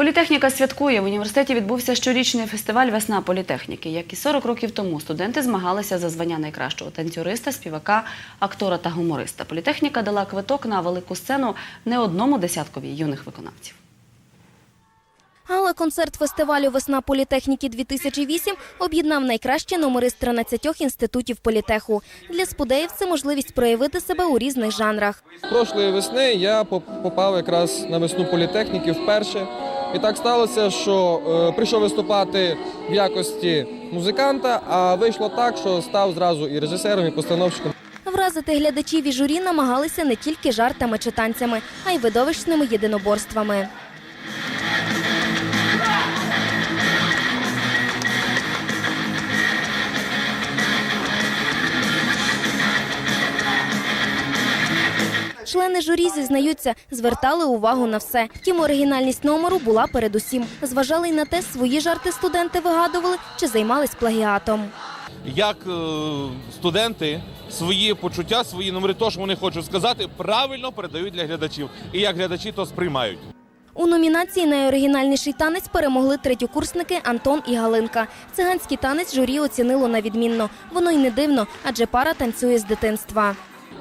Політехніка святкує. В університеті відбувся щорічний фестиваль Весна політехніки. Як і 40 років тому студенти змагалися за звання найкращого танцюриста, співака, актора та гумориста. Політехніка дала квиток на велику сцену не одному десяткові юних виконавців. Гала-концерт фестивалю Весна політехніки 2008 об'єднав найкращі номери з 13 інститутів політеху. Для спудеїв це можливість проявити себе у різних жанрах. Прошлої весни я поп- попав якраз на весну політехніки вперше. І так сталося, що е, прийшов виступати в якості музиканта, а вийшло так, що став зразу і режисером, і постановщиком. Вразити глядачів і журі намагалися не тільки жартами чи танцями, а й видовищними єдиноборствами. Члени журі зізнаються, звертали увагу на все. Втім, оригінальність номеру була передусім. Зважали й на те, свої жарти студенти вигадували чи займались плагіатом. як е, студенти свої почуття, свої номери, то, що вони хочуть сказати, правильно передають для глядачів. І як глядачі то сприймають. У номінації Найоригінальніший танець перемогли третьокурсники Антон і Галинка. Циганський танець журі оцінило на відмінно. Воно й не дивно, адже пара танцює з дитинства.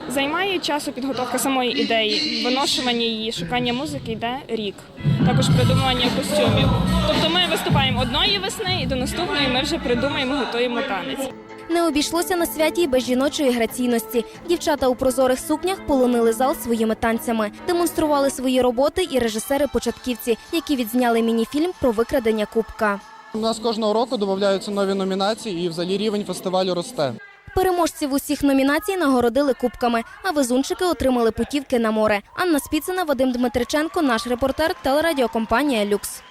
Займає часу підготовка самої ідеї, виношування її, шукання музики йде рік. Також придумування костюмів. Тобто ми виступаємо одної весни і до наступної ми вже придумаємо, готуємо танець. Не обійшлося на святі й без жіночої граційності. Дівчата у прозорих сукнях полонили зал своїми танцями, демонстрували свої роботи і режисери-початківці, які відзняли мініфільм про викрадення кубка. У нас кожного року додаються нові номінації, і взагалі рівень фестивалю росте. Переможців усіх номінацій нагородили кубками, а везунчики отримали путівки на море. Анна Спіцина, Вадим Дмитриченко, наш репортер, телерадіокомпанія Люкс.